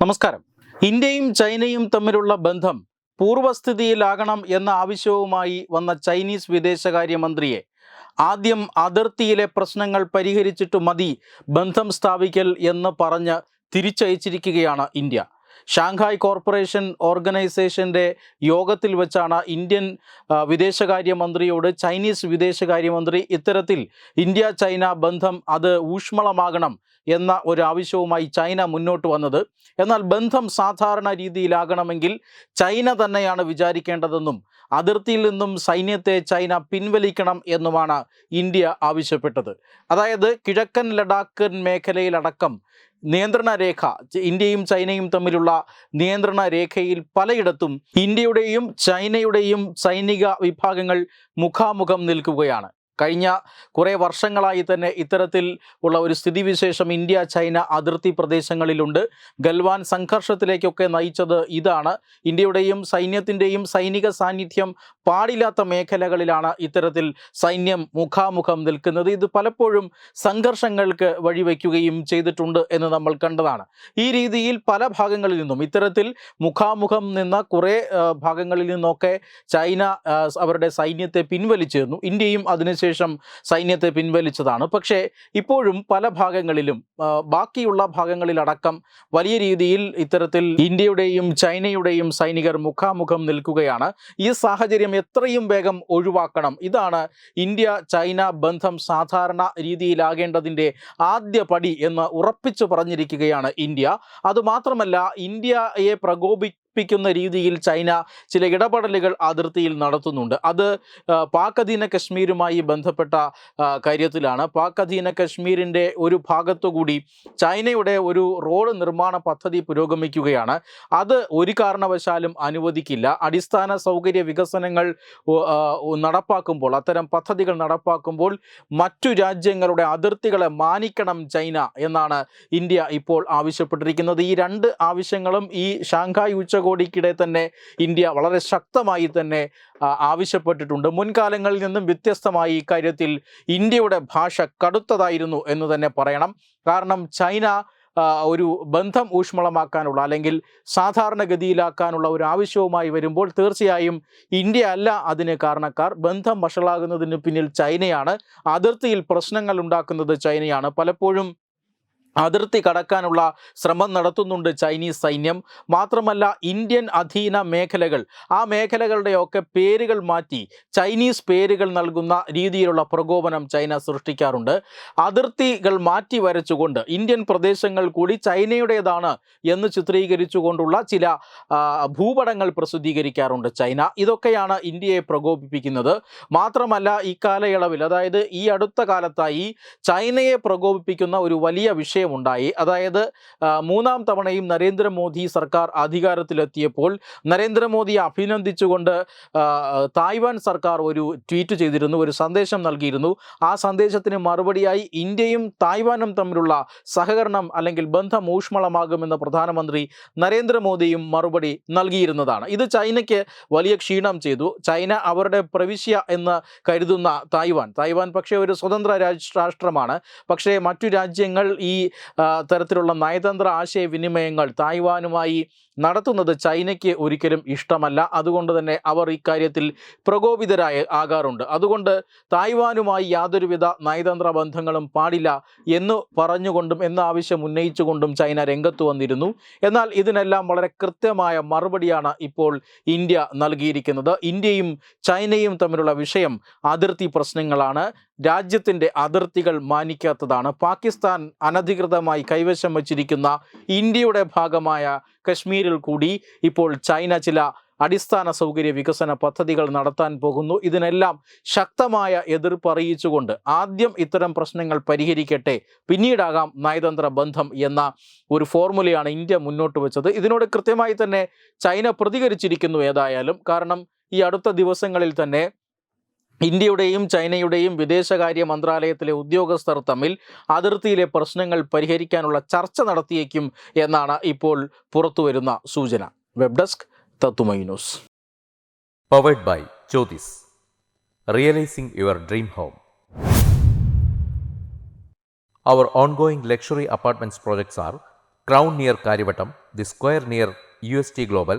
നമസ്കാരം. ഇന്ത്യയും ചൈനയും തമ്മിലുള്ള ബന്ധം പൂർവസ്ഥിതിയിലാകണം എന്ന ആവശ്യവുമായി വന്ന ചൈനീസ് വിദേശകാര്യമന്ത്രിയെ ആദ്യം അതിർത്തിയിലെ പ്രശ്നങ്ങൾ പരിഹരിച്ചിട്ട് മതി ബന്ധം സ്ഥാപിക്കൽ എന്ന് പറഞ്ഞ് തിരിച്ചയച്ചിരിക്കുകയാണ് ഇന്ത്യ. ഷാങ്ഹായ് കോർപ്പറേഷൻ ഓർഗനൈസേഷന്റെ യോഗത്തിൽ വെച്ചാണ് ഇന്ത്യൻ വിദേശകാര്യമന്ത്രിയോട് ചൈനീസ് വിദേശകാര്യമന്ത്രി ഇത്തരത്തിൽ ഇന്ത്യ ചൈന ബന്ധം അത് ഊഷ്മളമാകണം എന്ന ഒരു ആവശ്യവുമായി ചൈന മുന്നോട്ട് വന്നത്. എന്നാൽ ബന്ധം സാധാരണ രീതിയിലാകണമെങ്കിൽ ചൈന തന്നെയാണ് വിചാരിക്കേണ്ടതെന്നും അതിർത്തിയിൽ നിന്നും സൈന്യത്തെ ചൈന പിൻവലിക്കണം എന്നുമാണ് ഇന്ത്യ ആവശ്യപ്പെട്ടത്. അതായത് കിഴക്കൻ ലഡാക്കൻ മേഖലയിലടക്കം നിയന്ത്രണ രേഖ ഇന്ത്യയും ചൈനയും തമ്മിലുള്ള നിയന്ത്രണ രേഖയിൽ പലയിടത്തും ഇന്ത്യയുടെയും ചൈനയുടെയും സൈനിക വിഭാഗങ്ങൾ മുഖാമുഖം നിൽക്കുകയാണ്. കഴിഞ്ഞ കുറേ വർഷങ്ങളായി തന്നെ ഇത്തരത്തിൽ ഉള്ള ഒരു സ്ഥിതിവിശേഷം ഇന്ത്യ ചൈന അതിർത്തി പ്രദേശങ്ങളിലുണ്ട്. ഗൽവാൻ സംഘർഷത്തിലേക്കൊക്കെ നയിച്ചത് ഇതാണ്. ഇന്ത്യയുടെയും സൈന്യത്തിന്റെയും സൈനിക സാന്നിധ്യം പാടില്ലാത്ത മേഖലകളിലാണ് ഇത്തരത്തിൽ സൈന്യം മുഖാമുഖം നിൽക്കുന്നത്. ഇത് പലപ്പോഴും സംഘർഷങ്ങൾക്ക് വഴിവെക്കുകയും ചെയ്തിട്ടുണ്ട് എന്ന് നമ്മൾ കണ്ടതാണ്. ഈ രീതിയിൽ പല ഭാഗങ്ങളിൽ നിന്നും ഇത്തരത്തിൽ മുഖാമുഖം നിന്ന കുറേ ഭാഗങ്ങളിൽ നിന്നൊക്കെ ചൈന അവരുടെ സൈന്യത്തെ പിൻവലിച്ചിരുന്നു. ഇന്ത്യയും അതിനുശേഷം സൈന്യത്തെ പിൻവലിച്ചതാണ്. പക്ഷേ ഇപ്പോഴും പല ഭാഗങ്ങളിലും ബാക്കിയുള്ള ഭാഗങ്ങളിലടക്കം വലിയ രീതിയിൽ ഇത്തരത്തിൽ ഇന്ത്യയുടെയും ചൈനയുടെയും സൈനികർ മുഖാമുഖം നിൽക്കുകയാണ്. ഈ സാഹചര്യം എത്രയും വേഗം ഒഴിവാക്കണം. ഇതാണ് ഇന്ത്യ ചൈന ബന്ധം സാധാരണ രീതിയിലാകേണ്ടതിന്റെ ആദ്യ പടി എന്ന് ഉറപ്പിച്ചു പറഞ്ഞിരിക്കുകയാണ് ഇന്ത്യ. അതുമാത്രമല്ല ഇന്ത്യയെ പ്രകോപിപ്പിക്കുന്ന രീതിയിൽ ചൈന ചില ഇടപെടലുകൾ അതിർത്തിയിൽ നടത്തുന്നുണ്ട്. അത് പാക് അധീന കശ്മീരുമായി ബന്ധപ്പെട്ട കാര്യത്തിലാണ്. പാക് അധീന കശ്മീരിന്റെ ഒരു ഭാഗത്തുകൂടി ചൈനയുടെ ഒരു റോഡ് നിർമ്മാണ പദ്ധതി പുരോഗമിക്കുകയാണ്. അത് ഒരു കാരണവശാലും അനുവദിക്കില്ല. അടിസ്ഥാന സൗകര്യ വികസനങ്ങൾ നടപ്പാക്കുമ്പോൾ അത്തരം പദ്ധതികൾ നടപ്പാക്കുമ്പോൾ മറ്റു രാജ്യങ്ങളുടെ അതിർത്തികളെ മാനിക്കണം ചൈന എന്നാണ് ഇന്ത്യ ഇപ്പോൾ ആവശ്യപ്പെട്ടിരിക്കുന്നത്. ഈ രണ്ട് ആവശ്യങ്ങളും ഈ ഷാങ്ഹായ് ഉച്ചകോടിക്കിടെ തന്നെ ഇന്ത്യ വളരെ ശക്തമായി തന്നെ ആവശ്യപ്പെട്ടിട്ടുണ്ട്. മുൻകാലങ്ങളിൽ നിന്നും വ്യത്യസ്തമായി ഇക്കാര്യത്തിൽ ഇന്ത്യയുടെ ഭാഷ കടുത്തതായിരുന്നു എന്ന് തന്നെ പറയണം. കാരണം ചൈന ഒരു ബന്ധം ഊഷ്മളമാക്കാനുള്ള അല്ലെങ്കിൽ സാധാരണഗതിയിലാക്കാനുള്ള ഒരു ആവശ്യവുമായി വരുമ്പോൾ തീർച്ചയായും ഇന്ത്യ അല്ല അതിന് കാരണക്കാർ. ബന്ധം വഷളാകുന്നതിന് പിന്നിൽ ചൈനയാണ്. അതിർത്തിയിൽ പ്രശ്നങ്ങൾ ഉണ്ടാക്കുന്നത് ചൈനയാണ്. പലപ്പോഴും അതിർത്തി കടക്കാനുള്ള ശ്രമം നടത്തുന്നുണ്ട് ചൈനീസ് സൈന്യം. മാത്രമല്ല ഇന്ത്യൻ അധീന മേഖലകൾ ആ മേഖലകളുടെയൊക്കെ പേരുകൾ മാറ്റി ചൈനീസ് പേരുകൾ നൽകുന്ന രീതിയിലുള്ള പ്രകോപനം ചൈന സൃഷ്ടിക്കാറുണ്ട്. അതിർത്തികൾ മാറ്റി വരച്ചുകൊണ്ട് ഇന്ത്യൻ പ്രദേശങ്ങൾ കൂടി ചൈനയുടേതാണ് എന്ന് ചിത്രീകരിച്ചുകൊണ്ടുള്ള ചില ഭൂപടങ്ങൾ പ്രസിദ്ധീകരിക്കാറുണ്ട് ചൈന. ഇതൊക്കെയാണ് ഇന്ത്യയെ പ്രകോപിപ്പിക്കുന്നത്. മാത്രമല്ല ഈ കാലയളവിൽ അതായത് ഈ അടുത്ത കാലത്തായി ചൈനയെ പ്രകോപിപ്പിക്കുന്ന ഒരു വലിയ വിഷയമുണ്ടായി അതായത് മൂന്നാം തവണയും നരേന്ദ്രമോദി സർക്കാർ അധികാരത്തിലെത്തിയപ്പോൾ നരേന്ദ്രമോദിയെ അഭിനന്ദിച്ചുകൊണ്ട് തായ്വാൻ സർക്കാർ ഒരു ട്വീറ്റ് ചെയ്തിരുന്നു ഒരു സന്ദേശം നൽകിയിരുന്നു. ആ സന്ദേശത്തിന് മറുപടിയായി ഇന്ത്യയും തായ്വാനും തമ്മിലുള്ള സഹകരണം അല്ലെങ്കിൽ ബന്ധം ഊഷ്മളമാകുമെന്ന് പ്രധാനമന്ത്രി നരേന്ദ്രമോദിയും മറുപടി നൽകിയിരുന്നതാണ്. ഇത് ചൈനയ്ക്ക് വലിയ ക്ഷീണം ചെയ്തു. ചൈന അവരുടെ പ്രവിശ്യ എന്ന് കരുതുന്ന തായ്വാൻ. തായ്വാൻ പക്ഷേ ഒരു സ്വതന്ത്ര രാഷ്ട്രമാണ്. പക്ഷേ മറ്റു രാജ്യങ്ങൾ ഈ തരത്തിലുള്ള നയതന്ത്ര ആശയവിനിമയങ്ങൾ തായ്വാനുമായി നടത്തുന്നത് ചൈനയ്ക്ക് ഒരിക്കലും ഇഷ്ടമല്ല. അതുകൊണ്ട് തന്നെ അവർ ഇക്കാര്യത്തിൽ പ്രകോപിതരായ ആകാറുണ്ട്. അതുകൊണ്ട് തായ്വാനുമായി യാതൊരുവിധ നയതന്ത്ര ബന്ധങ്ങളും പാടില്ല എന്ന് പറഞ്ഞുകൊണ്ടും എന്ന ആവശ്യം ഉന്നയിച്ചുകൊണ്ടും ചൈന രംഗത്ത് വന്നിരുന്നു. എന്നാൽ ഇതിനെല്ലാം വളരെ കൃത്യമായ മറുപടിയാണ് ഇപ്പോൾ ഇന്ത്യ നൽകിയിരിക്കുന്നത്. ഇന്ത്യയും ചൈനയും തമ്മിലുള്ള വിഷയം അതിർത്തി പ്രശ്നങ്ങളാണ്. രാജ്യത്തിന്റെ അതിർത്തികൾ മാനിക്കാത്തതാണ്. പാകിസ്ഥാൻ അനധികൃതമായി കൈവശം വച്ചിരിക്കുന്ന ഇന്ത്യയുടെ ഭാഗമായ കശ്മീരിൽ കൂടി ഇപ്പോൾ ചൈന ചില അടിസ്ഥാന സൗകര്യ വികസന പദ്ധതികൾ നടത്താൻ പോകുന്നു. ഇതിനെല്ലാം ശക്തമായ എതിർപ്പ് അറിയിച്ചുകൊണ്ട് ആദ്യം ഇത്തരം പ്രശ്നങ്ങൾ പരിഹരിക്കട്ടെ പിന്നീടാകാം നയതന്ത്ര ബന്ധം എന്ന ഒരു ഫോർമുലയാണ് ഇന്ത്യ മുന്നോട്ട് വെച്ചത്. ഇതിനോട് കൃത്യമായി തന്നെ ചൈന പ്രതികരിച്ചിരിക്കുന്നു ഏതായാലും. കാരണം ഈ അടുത്ത ദിവസങ്ങളിൽ തന്നെ ഇന്ത്യയുടെയും ചൈനയുടെയും വിദേശകാര്യ മന്ത്രാലയത്തിലെ ഉദ്യോഗസ്ഥർ തമ്മിൽ അതിർത്തിയിലെ പ്രശ്നങ്ങൾ പരിഹരിക്കാനുള്ള ചർച്ച നടത്തിയേക്കും എന്നാണ് ഇപ്പോൾ പുറത്തുവരുന്ന സൂചന. വെബ് ഡെസ്ക് തത്തുമൈ news by by realising your dream home. Our ongoing luxury apartments projects are crown near Kariavattom the square near U S T global